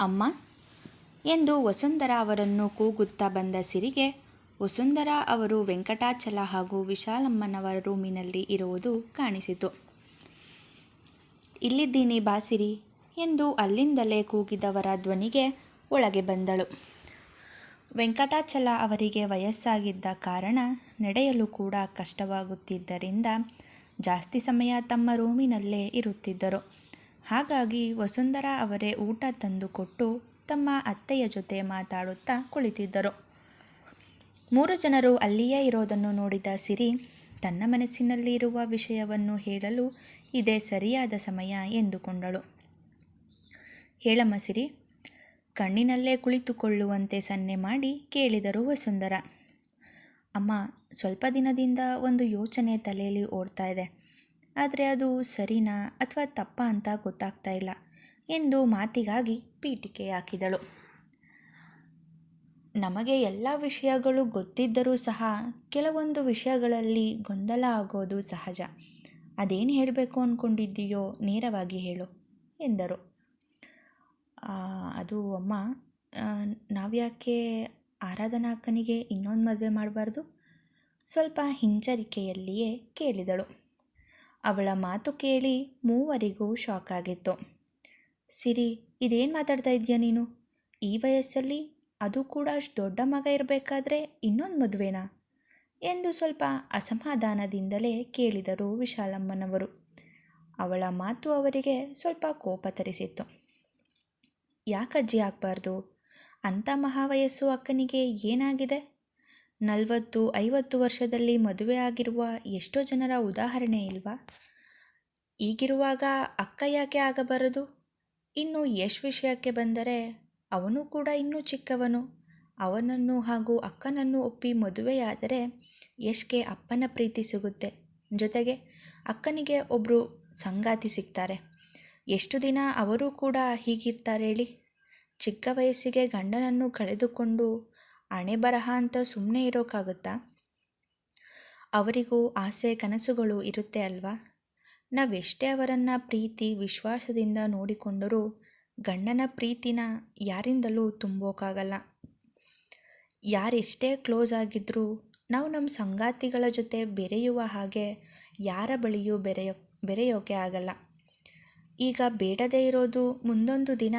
ಅಮ್ಮ, ಎಂದು ವಸುಂಧರಾ ಅವರನ್ನು ಕೂಗುತ್ತಾ ಬಂದ ಸಿರಿಗೆ, ವಸುಂಧರಾ ಅವರು ವೆಂಕಟಾಚಲ ಹಾಗೂ ವಿಶಾಲಮ್ಮನವರ ರೂಮಿನಲ್ಲಿ ಇರುವುದು ಕಾಣಿಸಿತು. ಇಲ್ಲಿದ್ದೀನಿ ಬಾಸಿರಿ ಎಂದು ಅಲ್ಲಿಂದಲೇ ಕೂಗಿದವರ ಧ್ವನಿಗೆ ಒಳಗೆ ಬಂದಳು. ವೆಂಕಟಾಚಲ ಅವರಿಗೆ ವಯಸ್ಸಾಗಿದ್ದ ಕಾರಣ ನಡೆಯಲು ಕೂಡ ಕಷ್ಟವಾಗುತ್ತಿದ್ದರಿಂದ ಜಾಸ್ತಿ ಸಮಯ ತಮ್ಮ ರೂಮಿನಲ್ಲೇ ಇರುತ್ತಿದ್ದರು. ಹಾಗಾಗಿ ವಸುಂಧರಾ ಅವರೇ ಊಟ ತಂದುಕೊಟ್ಟು ತಮ್ಮ ಅತ್ತೆಯ ಜೊತೆ ಮಾತಾಡುತ್ತಾ ಕುಳಿತಿದ್ದರು. ಮೂರು ಜನರು ಅಲ್ಲಿಯೇ ಇರೋದನ್ನು ನೋಡಿದ ಸಿರಿ ತನ್ನ ಮನಸ್ಸಿನಲ್ಲಿ ಇರುವ ವಿಷಯವನ್ನು ಹೇಳಲು ಇದೇ ಸರಿಯಾದ ಸಮಯ ಎಂದುಕೊಂಡಳು. ಹೇಳಮ್ಮ ಸಿರಿ, ಕಣ್ಣಿನಲ್ಲೇ ಕುಳಿತುಕೊಳ್ಳುವಂತೆ ಸನ್ನೆ ಮಾಡಿ ಕೇಳಿದರು ವಸುಂಧರ. ಅಮ್ಮ, ಸ್ವಲ್ಪ ದಿನದಿಂದ ಒಂದು ಯೋಚನೆ ತಲೆಯಲ್ಲಿ ಓಡ್ತಾ ಇದೆ. ಆದರೆ ಅದು ಸರಿನಾ ಅಥವಾ ತಪ್ಪ ಅಂತ ಗೊತ್ತಾಗ್ತಾ ಇಲ್ಲ ಎಂದು ಮಾತಿಗಾಗಿ ಪೀಠಿಕೆ ಹಾಕಿದಳು. ನಮಗೆ ಎಲ್ಲ ವಿಷಯಗಳು ಗೊತ್ತಿದ್ದರೂ ಸಹ ಕೆಲವೊಂದು ವಿಷಯಗಳಲ್ಲಿ ಗೊಂದಲ ಆಗೋದು ಸಹಜ. ಅದೇನು ಹೇಳಬೇಕು ಅಂದ್ಕೊಂಡಿದ್ದೀಯೋ ನೇರವಾಗಿ ಹೇಳು ಎಂದರು. ಅದು ಅಮ್ಮ ನಾವ್ಯಾಕೆ ಆರಾಧನಾ ಅಕ್ಕನಿಗೆ ಇನ್ನೊಂದು ಮದುವೆ ಮಾಡಬಾರ್ದು? ಸ್ವಲ್ಪ ಹಿಂಜರಿಕೆಯಲ್ಲಿಯೇ ಕೇಳಿದಳು. ಅವಳ ಮಾತು ಕೇಳಿ ಮೂವರಿಗೂ ಶಾಕ್ ಆಗಿತ್ತು. ಸಿರಿ, ಇದೇನು ಮಾತಾಡ್ತಾ ಇದೆಯಾ ನೀನು? ಈ ವಯಸ್ಸಲ್ಲಿ ಅದು ಕೂಡ ಅಷ್ಟು ದೊಡ್ಡ ಮಗ ಇರಬೇಕಾದ್ರೆ ಇನ್ನೊಂದು ಮದುವೆನಾ? ಎಂದು ಸ್ವಲ್ಪ ಅಸಮಾಧಾನದಿಂದಲೇ ಕೇಳಿದರು ವಿಶಾಲಮ್ಮನವರು. ಅವಳ ಮಾತು ಅವರಿಗೆ ಸ್ವಲ್ಪ ಕೋಪ ತರಿಸಿತ್ತು. ಯಾಕಜ್ಜಿ ಆಗಬಾರ್ದು? ಅಂಥ ಮಹಾವಯಸ್ಸು ಅಕ್ಕನಿಗೆ ಏನಾಗಿದೆ? ನಲವತ್ತು, ಐವತ್ತು ವರ್ಷದಲ್ಲಿ ಮದುವೆ ಆಗಿರುವ ಎಷ್ಟೋ ಜನರ ಉದಾಹರಣೆ ಇಲ್ವಾ? ಈಗಿರುವಾಗ ಅಕ್ಕ ಯಾಕೆ ಆಗಬಾರದು? ಇನ್ನು ಯಶ್ ವಿಷಯಕ್ಕೆ ಬಂದರೆ ಅವನು ಕೂಡ ಇನ್ನೂ ಚಿಕ್ಕವನು. ಅವನನ್ನು ಹಾಗೂ ಅಕ್ಕನನ್ನು ಒಪ್ಪಿ ಮದುವೆಯಾದರೆ ಯಶ್ಗೆ ಅಪ್ಪನ ಪ್ರೀತಿ ಸಿಗುತ್ತೆ. ಜೊತೆಗೆ ಅಕ್ಕನಿಗೆ ಒಬ್ಬರು ಸಂಗಾತಿ ಸಿಗ್ತಾರೆ. ಎಷ್ಟು ದಿನ ಅವರು ಕೂಡ ಹೀಗಿರ್ತಾರೆ ಹೇಳಿ? ಚಿಕ್ಕ ವಯಸ್ಸಿಗೆ ಗಂಡನನ್ನು ಕಳೆದುಕೊಂಡು ಹಣೆ ಬರಹ ಅಂತ ಸುಮ್ಮನೆ ಇರೋಕ್ಕಾಗುತ್ತಾ ಅವರಿಗೂ ಆಸೆ ಕನಸುಗಳು ಇರುತ್ತೆ ಅಲ್ವಾ? ನಾವೆಷ್ಟೇ ಅವರನ್ನು ಪ್ರೀತಿ, ವಿಶ್ವಾಸದಿಂದ ನೋಡಿಕೊಂಡರೂ ಗಂಡನ ಪ್ರೀತಿನ ಯಾರಿಂದಲೂ ತುಂಬೋಕ್ಕಾಗಲ್ಲ ಯಾರೆಷ್ಟೇ ಕ್ಲೋಸ್ ಆಗಿದ್ದರೂ ನಾವು ನಮ್ಮ ಸಂಗಾತಿಗಳ ಜೊತೆ ಬೆರೆಯುವ ಹಾಗೆ ಯಾರ ಬಳಿಯೂ ಬೆರೆಯೋ, ಬೆರೆಯೋಕೆ ಆಗಲ್ಲ. ಈಗ ಬೇಡದೇ ಇರೋದು ಮುಂದೊಂದು ದಿನ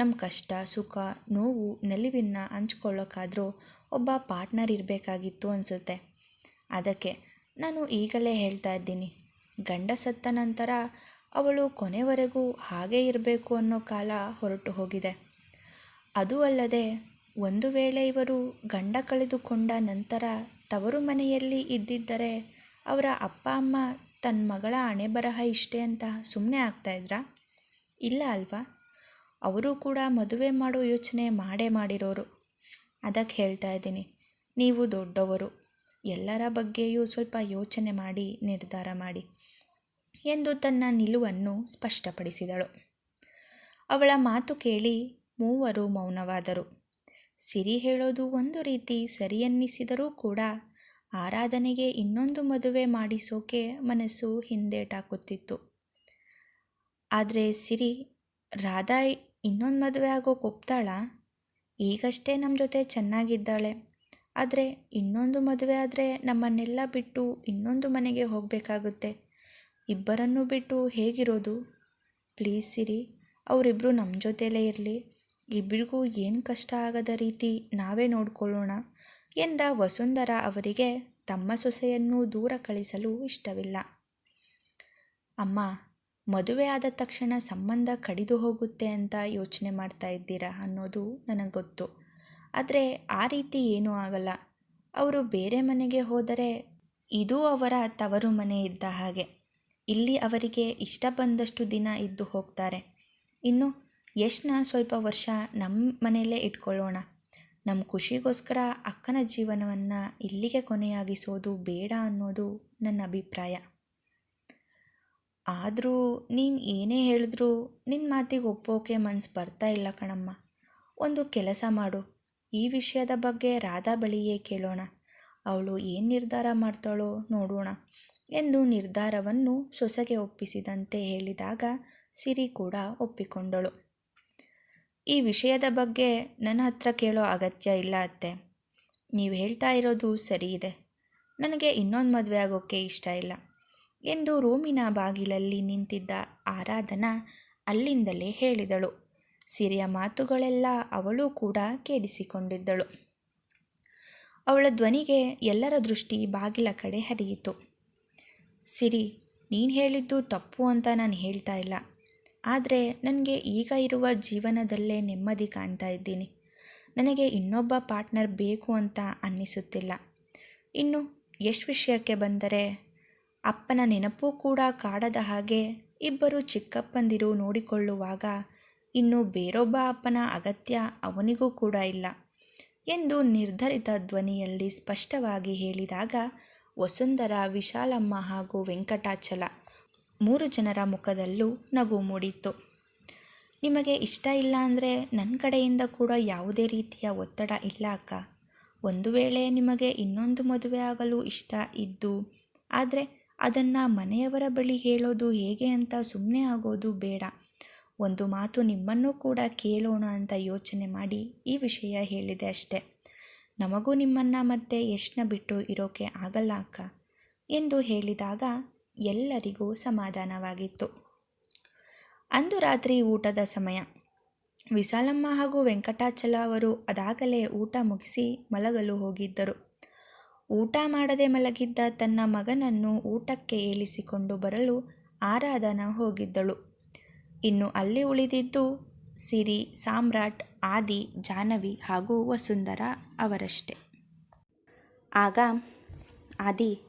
ನಮ್ಮ ಕಷ್ಟ, ಸುಖ, ನೋವು ನಲಿವಿನ ಹಂಚ್ಕೊಳ್ಳೋಕ್ಕಾದರೂ ಒಬ್ಬ ಪಾರ್ಟ್ನರ್ ಇರಬೇಕಾಗಿತ್ತು ಅನಿಸುತ್ತೆ. ಅದಕ್ಕೆ ನಾನು ಈಗಲೇ ಹೇಳ್ತಾ ಇದ್ದೀನಿ. ಗಂಡ ಸತ್ತ ನಂತರ ಅವಳು ಕೊನೆವರೆಗೂ ಹಾಗೇ ಇರಬೇಕು ಅನ್ನೋ ಕಾಲ ಹೊರಟು ಹೋಗಿದೆ. ಅದು ಅಲ್ಲದೆ ಒಂದು ವೇಳೆ ಇವರು ಗಂಡ ಕಳೆದುಕೊಂಡ ನಂತರ ತವರು ಮನೆಯಲ್ಲಿ ಇದ್ದಿದ್ದರೆ ಅವರ ಅಪ್ಪ, ಅಮ್ಮ ತನ್ನ ಮಗಳ ಹಣೆ ಬರಹ ಇಷ್ಟೇ ಅಂತ ಸುಮ್ಮನೆ ಆಗ್ತಾಯಿದ್ರಾ ಇಲ್ಲ ಅಲ್ವಾ? ಅವರು ಕೂಡ ಮದುವೆ ಮಾಡೋ ಯೋಚನೆ ಮಾಡೇ ಮಾಡಿರೋರು. ಅದಕ್ಕೆ ಹೇಳ್ತಾ ಇದ್ದೀನಿ, ನೀವು ದೊಡ್ಡವರು. ಎಲ್ಲರ ಬಗ್ಗೆಯೂ ಸ್ವಲ್ಪ ಯೋಚನೆ ಮಾಡಿ, ನಿರ್ಧಾರ ಮಾಡಿ ಎಂದು ತನ್ನ ನಿಲುವನ್ನು ಸ್ಪಷ್ಟಪಡಿಸಿದಳು. ಅವಳ ಮಾತು ಕೇಳಿ ಮೂವರು ಮೌನವಾದರು. ಸಿರಿ ಹೇಳೋದು ಒಂದು ರೀತಿ ಸರಿಯನ್ನಿಸಿದರೂ ಕೂಡ ಆರಾಧನೆಗೆ ಇನ್ನೊಂದು ಮದುವೆ ಮಾಡಿಸೋಕೆ ಮನಸ್ಸು ಹಿಂದೇಟಾಕುತ್ತಿತ್ತು. ಆದರೆ ಸಿರಿ, ರಾಧಾ ಇನ್ನೊಂದು ಮದುವೆ ಆಗೋಕೆ ಒಪ್ತಾಳ ಈಗಷ್ಟೇ ನಮ್ಮ ಜೊತೆ ಚೆನ್ನಾಗಿದ್ದಾಳೆ. ಆದರೆ ಇನ್ನೊಂದು ಮದುವೆ ಆದರೆ ನಮ್ಮನ್ನೆಲ್ಲ ಬಿಟ್ಟು ಇನ್ನೊಂದು ಮನೆಗೆ ಹೋಗಬೇಕಾಗುತ್ತೆ. ಇಬ್ಬರನ್ನು ಬಿಟ್ಟು ಹೇಗಿರೋದು? ಪ್ಲೀಸ್ ಸಿರಿ ಅವರಿಬ್ಬರು ನಮ್ಮ ಜೊತೆಲೇ ಇರಲಿ. ಇಬ್ಬರಿಗೂ ಏನು ಕಷ್ಟ ಆಗದ ರೀತಿ ನಾವೇ ನೋಡ್ಕೊಳ್ಳೋಣ ಎಂದ ವಸುಂಧರಾ ಅವರಿಗೆ ತಮ್ಮ ಸೊಸೆಯನ್ನು ದೂರ ಕಳಿಸಲು ಇಷ್ಟವಿಲ್ಲ. ಅಮ್ಮ ಮದುವೆ ಆದ ತಕ್ಷಣ ಸಂಬಂಧ ಕಡಿದು ಹೋಗುತ್ತೆ ಅಂತ ಯೋಚನೆ ಮಾಡ್ತಾ ಇದ್ದೀರಾ ಅನ್ನೋದು ನನಗೆ ಗೊತ್ತು. ಆದರೆ ಆ ರೀತಿ ಏನೂ ಆಗಲ್ಲ. ಅವರು ಬೇರೆ ಮನೆಗೆ ಹೋದರೆ ಇದು ಅವರ ತವರು ಮನೆ ಇದ್ದ ಹಾಗೆ. ಇಲ್ಲಿ ಅವರಿಗೆ ಇಷ್ಟ ಬಂದಷ್ಟು ದಿನ ಇದ್ದು ಹೋಗ್ತಾರೆ. ಇನ್ನು ಯಶ್ನ ಸ್ವಲ್ಪ ವರ್ಷ ನಮ್ಮ ಮನೆಯಲ್ಲೇ ಇಟ್ಕೊಳ್ಳೋಣ. ನಮ್ಮ ಖುಷಿಗೋಸ್ಕರ ಅಕ್ಕನ ಜೀವನವನ್ನು ಇಲ್ಲಿಗೆ ಕೊನೆಯಾಗಿಸೋದು ಬೇಡ ಅನ್ನೋದು ನನ್ನ ಅಭಿಪ್ರಾಯ. ಆದರೂ ನೀನು ಏನೇ ಹೇಳಿದ್ರೂ ನಿನ್ನ ಮಾತಿಗೆ ಒಪ್ಪೋಕೆ ಮನ್ಸು ಬರ್ತಾ ಇಲ್ಲ ಕಣಮ್ಮ. ಒಂದು ಕೆಲಸ ಮಾಡು. ಈ ವಿಷಯದ ಬಗ್ಗೆ ರಾಧಾ ಬಳಿಯೇ ಕೇಳೋಣ. ಅವಳು ಏನು ನಿರ್ಧಾರ ಮಾಡ್ತಾಳೋ ನೋಡೋಣ ಎಂದು ನಿರ್ಧಾರವನ್ನು ಸೊಸೆಗೆ ಒಪ್ಪಿಸಿದಂತೆ ಹೇಳಿದಾಗ ಸಿರಿ ಕೂಡ ಒಪ್ಪಿಕೊಂಡಳು. ಈ ವಿಷಯದ ಬಗ್ಗೆ ನನ್ನ ಹತ್ರ ಕೇಳೋ ಅಗತ್ಯ ಇಲ್ಲ ಅತ್ತೆ. ನೀವು ಹೇಳ್ತಾ ಇರೋದು ಸರಿ ಇದೆ. ನನಗೆ ಇನ್ನೊಂದು ಮದುವೆ ಆಗೋಕ್ಕೆ ಇಷ್ಟ ಇಲ್ಲ. ಎಂದು ರೂಮಿನ ಬಾಗಿಲಲ್ಲಿ ನಿಂತಿದ್ದ ಆರಾಧನಾ ಅಲ್ಲಿಂದಲೇ ಹೇಳಿದಳು. ಸಿರಿಯ ಮಾತುಗಳೆಲ್ಲ ಅವಳು ಕೂಡ ಕೇಳಿಸಿಕೊಂಡಿದ್ದಳು. ಅವಳ ಧ್ವನಿಗೆ ಎಲ್ಲರ ದೃಷ್ಟಿ ಬಾಗಿಲ ಕಡೆ ಹರಿಯಿತು. ಸಿರಿ, ನೀನು ಹೇಳಿದ್ದು ತಪ್ಪು ಅಂತ ನಾನು ಹೇಳ್ತಾ ಇಲ್ಲ. ಆದರೆ ನನಗೆ ಈಗ ಇರುವ ಜೀವನದಲ್ಲೇ ನೆಮ್ಮದಿ ಕಾಣ್ತಾ ಇದ್ದೀನಿ. ನನಗೆ ಇನ್ನೊಬ್ಬ ಪಾರ್ಟ್ನರ್ ಬೇಕು ಅಂತ ಅನ್ನಿಸುತ್ತಿಲ್ಲ. ಇನ್ನು ಎಷ್ಟು ವಿಷಯಕ್ಕೆ ಬಂದರೆ ಅಪ್ಪನ ನೆನಪು ಕೂಡ ಕಾಡದ ಹಾಗೆ ಇಬ್ಬರು ಚಿಕ್ಕಪ್ಪಂದಿರು ನೋಡಿಕೊಳ್ಳುವಾಗ ಇನ್ನು ಬೇರೊಬ್ಬ ಅಪ್ಪನ ಅಗತ್ಯ ಅವನಿಗೂ ಕೂಡ ಇಲ್ಲ ಎಂದು ನಿರ್ಧರಿತ ಧ್ವನಿಯಲ್ಲಿ ಸ್ಪಷ್ಟವಾಗಿ ಹೇಳಿದಾಗ ವಸುಂಧರ, ವಿಶಾಲಮ್ಮ ಹಾಗೂ ವೆಂಕಟಾಚಲ ಮೂರು ಜನರ ಮುಖದಲ್ಲೂ ನಗು ಮೂಡಿತ್ತು. ನಿಮಗೆ ಇಷ್ಟ ಇಲ್ಲ ಅಂದರೆ ನನ್ನ ಕಡೆಯಿಂದ ಕೂಡ ಯಾವುದೇ ರೀತಿಯ ಒತ್ತಡ ಇಲ್ಲ ಅಕ್ಕ. ಒಂದು ವೇಳೆ ನಿಮಗೆ ಇನ್ನೊಂದು ಮದುವೆ ಆಗಲು ಇಷ್ಟ ಇದ್ದು, ಆದರೆ ಅದನ್ನು ಮನೆಯವರ ಬಳಿ ಹೇಳೋದು ಹೇಗೆ ಅಂತ ಸುಮ್ಮನೆ ಆಗೋದು ಬೇಡ. ಒಂದು ಮಾತು ನಿಮ್ಮನ್ನು ಕೂಡ ಕೇಳೋಣ ಅಂತ ಯೋಚನೆ ಮಾಡಿ ಈ ವಿಷಯ ಹೇಳಿದೆ ಅಷ್ಟೆ. ನಮಗೂ ನಿಮ್ಮನ್ನು ಮತ್ತೆ ಯಶ್ನ ಬಿಟ್ಟು ಇರೋಕೆ ಆಗಲ್ಲ ಅಕ್ಕ. ಎಂದು ಹೇಳಿದಾಗ ಎಲ್ಲರಿಗೂ ಸಮಾಧಾನವಾಗಿತ್ತು. ಅಂದು ರಾತ್ರಿ ಊಟದ ಸಮಯ. ವಿಶಾಲಮ್ಮ ಹಾಗೂ ವೆಂಕಟಾಚಲ ಅವರು ಅದಾಗಲೇ ಊಟ ಮುಗಿಸಿ ಮಲಗಲು ಹೋಗಿದ್ದರು. ಊಟ ಮಾಡದೆ ಮಲಗಿದ್ದ ತನ್ನ ಮಗನನ್ನು ಊಟಕ್ಕೆ ಏಳಿಸಿಕೊಂಡು ಬರಲು ಆರಾಧನಾ ಹೋಗಿದ್ದಳು. ಇನ್ನು ಅಲ್ಲಿ ಉಳಿದಿದ್ದು ಸಿರಿ, ಸಾಮ್ರಾಟ್, ಆದಿ ಜಾನವಿ ಹಾಗೂ ವಸುಂಧರ ಅವರಷ್ಟೇ. ಆಗ ಆದಿ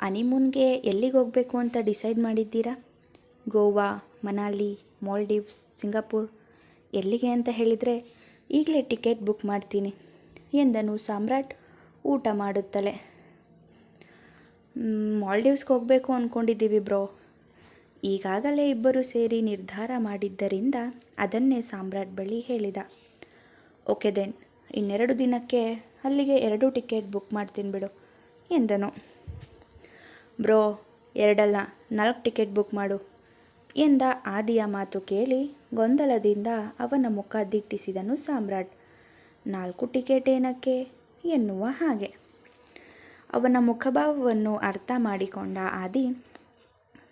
ಅನಿಮೂನ್ಗೆ ಎಲ್ಲಿಗೆ ಹೋಗಬೇಕು ಅಂತ ಡಿಸೈಡ್ ಮಾಡಿದ್ದೀರಾ? ಗೋವಾ, ಮನಾಲಿ, ಮಾಲ್ಡೀವ್ಸ್, ಸಿಂಗಾಪುರ್, ಎಲ್ಲಿಗೆ ಅಂತ ಹೇಳಿದರೆ ಈಗಲೇ ಟಿಕೆಟ್ ಬುಕ್ ಮಾಡ್ತೀನಿ ಎಂದನು ಸಾಮ್ರಾಟ್. ಊಟ ಮಾಡುತ್ತಲೇ. ಮಾಲ್ಡೀವ್ಸ್ಗೆ ಹೋಗಬೇಕು ಅಂದ್ಕೊಂಡಿದ್ದೀವಿ ಬ್ರೋ. ಈಗಾಗಲೇ ಇಬ್ಬರು ಸೇರಿ ನಿರ್ಧಾರ ಮಾಡಿದ್ದರಿಂದ ಅದನ್ನೇ ಸಾಮ್ರಾಟ್ ಬಳಿ ಹೇಳಿದ. ಓಕೆ ದೆನ್, ಇನ್ನೆರಡು ದಿನಕ್ಕೆ ಅಲ್ಲಿಗೆ ಎರಡು ಟಿಕೆಟ್ ಬುಕ್ ಮಾಡ್ತೀನಿ ಬಿಡು, ಎಂದನು. ಬ್ರೋ, ಎರಡಲ್ಲ, ನಾಲ್ಕು ಟಿಕೆಟ್ ಬುಕ್ ಮಾಡು, ಎಂದ ಆದಿಯ ಮಾತು ಕೇಳಿ ಗೊಂದಲದಿಂದ ಅವನ ಮುಖ ದಿಟ್ಟಿಸಿದನು ಸಾಮ್ರಾಟ್. ನಾಲ್ಕು ಟಿಕೆಟ್ ಏನಕ್ಕೆ? ಎನ್ನುವ ಹಾಗೆ. ಅವನ ಮುಖಭಾವವನ್ನು ಅರ್ಥ ಮಾಡಿಕೊಂಡ ಆದಿ,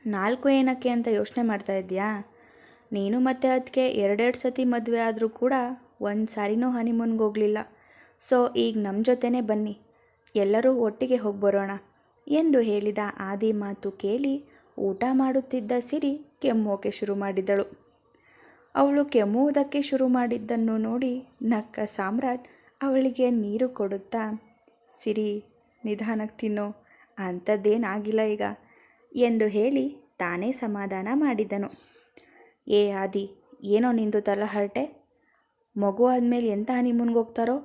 ನಾಲ್ಕು ಏನಕ್ಕೆ ಅಂತ ಯೋಚನೆ ಮಾಡ್ತಾ ಇದೆಯಾ ನೀನು ಮತ್ತೆ ಅದಕ್ಕೆ ಎರಡೆರಡು ಸತಿ ಮದುವೆ ಆದರೂ ಕೂಡ ಒಂದು ಸಾರಿನೂ ಹನಿಮೂನ್ಗೆ ಹೋಗಲಿಲ್ಲ. ಸೊ ಈಗ ನಮ್ಮ ಜೊತೆನೇ ಬನ್ನಿ. ಎಲ್ಲರೂ ಒಟ್ಟಿಗೆ ಹೋಗಿ ಬರೋಣ ಎಂದು ಹೇಳಿದ ಆದಿ ಮಾತು ಕೇಳಿ ಊಟ ಮಾಡುತ್ತಿದ್ದ ಸಿರಿ ಕೆಮ್ಮೋಕೆ ಶುರು ಮಾಡಿದಳು. ಅವಳು ಕೆಮ್ಮುವುದಕ್ಕೆ ಶುರು ಮಾಡಿದ್ದನ್ನು ನೋಡಿ ನಕ್ಕ ಸಾಮ್ರಾಟ್ ಅವಳಿಗೆ ನೀರು ಕೊಡುತ್ತಾ, ಸಿರಿ, ನಿಧಾನಕ್ಕೆ ತಿನ್ನು, ಅಂಥದ್ದೇನಾಗಿಲ್ಲ ಈಗ ಎಂದು ಹೇಳಿ ತಾನೇ ಸಮಾಧಾನ ಮಾಡಿದನು. ಏ ಆದಿ, ಏನೋ ನಿಂದು ತಲಹರಟೆ? ಮಗು ಆದಮೇಲೆ ಎಂಥ ಹನಿಮೂನ್ಗೆ ಹೋಗ್ತಾರೋ?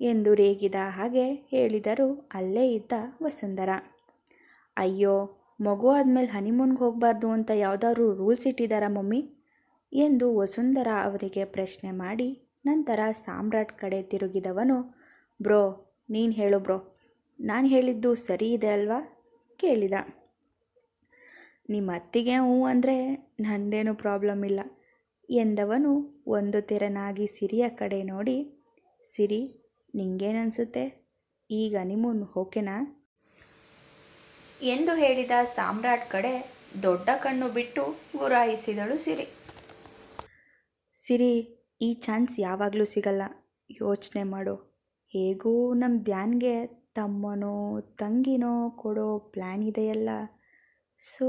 ಎಂದು ರೇಗಿದ ಹಾಗೆ ಹೇಳಿದರು ಅಲ್ಲೇ ಇದ್ದ ವಸುಂಧರ. ಅಯ್ಯೋ, ಮಗು ಆದಮೇಲೆ ಹನಿಮೂನ್ಗೆ ಹೋಗಬಾರ್ದು ಅಂತ ಯಾವುದಾದ್ರೂ ರೂಲ್ಸ್ ಇಟ್ಟಿದ್ದಾರಾ ಮಮ್ಮಿ? ಎಂದು ವಸುಂಧರ ಅವರಿಗೆ ಪ್ರಶ್ನೆ ಮಾಡಿ ನಂತರ ಸಾಮ್ರಾಟ್ ಕಡೆ ತಿರುಗಿದವನು, ಬ್ರೋ, ನೀನು ಹೇಳು ಬ್ರೋ. ನಾನು ಹೇಳಿದ್ದು ಸರಿ ಇದೆ ಅಲ್ವಾ? ಕೇಳಿದ. ನಿಮ್ಮ ಅತ್ತಿಗೆ ಹ್ಞೂ ಅಂದರೆ ನಂದೇನು ಪ್ರಾಬ್ಲಮ್ ಇಲ್ಲ, ಎಂದವನು ಒಂದು ತೆರನಾಗಿ ಸಿರಿಯ ಕಡೆ ನೋಡಿ, ಸಿರಿ, ನಿಂಗೇನನ್ಸುತ್ತೆ? ಈಗ ನಿಮ್ಮನ್ನು ಓಕೆನಾ ಎಂದು ಹೇಳಿದ ಸಾಮ್ರಾಟ್ ಕಡೆ ದೊಡ್ಡ ಕಣ್ಣು ಬಿಟ್ಟು ಗುರಾಯಿಸಿದಳು ಸಿರಿ. ಸಿರಿ ಈ ಚಾನ್ಸ್ ಯಾವಾಗಲೂ ಸಿಗಲ್ಲ. ಯೋಚನೆ ಮಾಡು. ಹೇಗೂ ನಮ್ಮ ಧ್ಯಾನ್ಗೆ ತಮ್ಮನೋ, ತಂಗಿನೋ ಕೊಡೋ ಪ್ಲ್ಯಾನ್ ಇದೆಯಲ್ಲ. ಸೊ,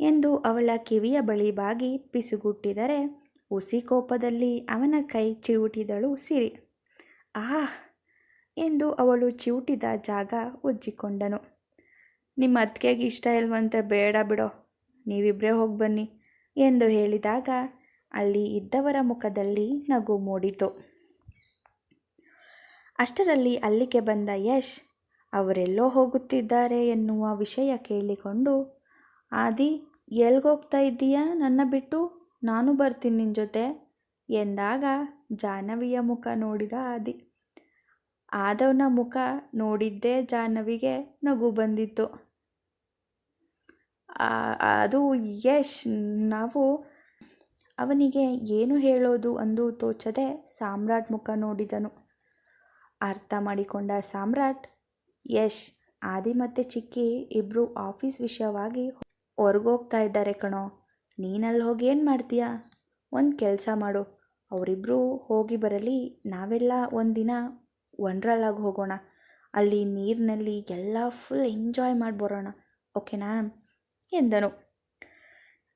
ಎಂದು ಅವಳ ಕಿವಿಯ ಬಳಿ ಬಾಗಿ ಪಿಸುಗುಟ್ಟಿದರೆ ಉಸಿ ಕೋಪದಲ್ಲಿ ಅವನ ಕೈ ಚಿವುಟಿದಳು ಸಿರಿ. ಆಹ್, ಎಂದು ಅವಳು ಚಿವುಟಿದ ಜಾಗ ಉಜ್ಜಿಕೊಂಡನು. ನಿಮ್ಮ ಅತ್ತಿಗೆಗೆ ಇಷ್ಟ ಇಲ್ವಂತೆ ಬೇಡ ಬಿಡೋ. ನೀವಿಬ್ಬರೇ ಹೋಗಿ ಬನ್ನಿ, ಎಂದು ಹೇಳಿದಾಗ ಅಲ್ಲಿ ಇದ್ದವರ ಮುಖದಲ್ಲಿ ನಗು ಮೂಡಿತು. ಅಷ್ಟರಲ್ಲಿ ಅಲ್ಲಿಗೆ ಬಂದ ಯಶ್, ಅವರೆಲ್ಲೋ ಹೋಗುತ್ತಿದ್ದಾರೆ ಎನ್ನುವ ವಿಷಯ ಕೇಳಿಕೊಂಡು, ಆದಿ, ಎಲ್ಗೋಗ್ತಾ ಇದ್ದೀಯಾ ನನ್ನ ಬಿಟ್ಟು? ನಾನು ಬರ್ತೀನಿ ನಿನ್ನ ಜೊತೆ, ಎಂದಾಗ ಜಾಹ್ನವಿಯ ಮುಖ ನೋಡಿದ ಆದಿ. ಆದವನ ಮುಖ ನೋಡಿದ್ದೇ ಜಾಹ್ನವಿಗೆ ನಗು ಬಂದಿತ್ತು. ಅದು ಯಶ್, ನಾವು ಅವನಿಗೆ ಏನು ಹೇಳೋದು ಅಂದು ತೋಚದೆ ಸಾಮ್ರಾಟ್ ಮುಖ ನೋಡಿದನು. ಅರ್ಥ ಮಾಡಿಕೊಂಡ ಸಾಮ್ರಾಟ್, ಯಶ್, ಆದಿ ಮತ್ತು ಚಿಕ್ಕಿ ಇಬ್ಬರು ಆಫೀಸ್ ವಿಷಯವಾಗಿ ಹೊರಗೋಗ್ತಾ ಇದ್ದಾರೆ ಕಣೋ. ನೀನಲ್ಲಿ ಹೋಗಿ ಏನು ಮಾಡ್ತೀಯಾ? ಒಂದು ಕೆಲಸ ಮಾಡು. ಅವರಿಬ್ಬರು ಹೋಗಿ ಬರಲಿ. ನಾವೆಲ್ಲ ಒಂದಿನ ವಂಡ್ರಲ್ಲಾಗಿ ಹೋಗೋಣ. ಅಲ್ಲಿ ನೀರಿನಲ್ಲಿ ಎಲ್ಲ ಫುಲ್ ಎಂಜಾಯ್ ಮಾಡಿ ಬರೋಣ ಓಕೆನಾ ಎಂದನು.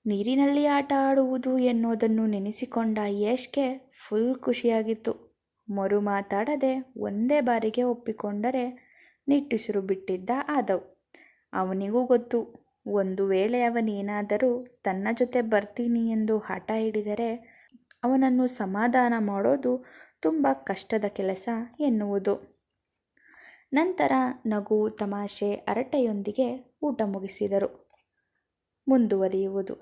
ನೀರಿನಲ್ಲಿ ಆಟ ಆಡುವುದು ಎನ್ನುವುದನ್ನು ನೆನೆಸಿಕೊಂಡ ಯಶ್ಗೆ ಫುಲ್ ಖುಷಿಯಾಗಿತ್ತು. ಮರು ಮಾತಾಡದೆ ಒಂದೇ ಬಾರಿಗೆ ಒಪ್ಪಿಕೊಂಡರೆ ನಿಟ್ಟುಸಿರು ಬಿಟ್ಟಿದ್ದ ಆದವ್. ಅವನಿಗೂ ಗೊತ್ತು, ಒಂದು ವೇಳೆ ಅವನೇನಾದರೂ ತನ್ನ ಜೊತೆ ಬರ್ತೀನಿ ಎಂದು ಹಠ ಹಿಡಿದರೆ ಅವನನ್ನು ಸಮಾಧಾನ ಮಾಡೋದು ತುಂಬ ಕಷ್ಟದ ಕೆಲಸ ಎನ್ನುವುದು. ನಂತರ ನಗು ತಮಾಷೆ ಹರಟೆಯೊಂದಿಗೆ ಊಟ ಮುಗಿಸಿದರು. ಮುಂದುವರಿಯುವುದು.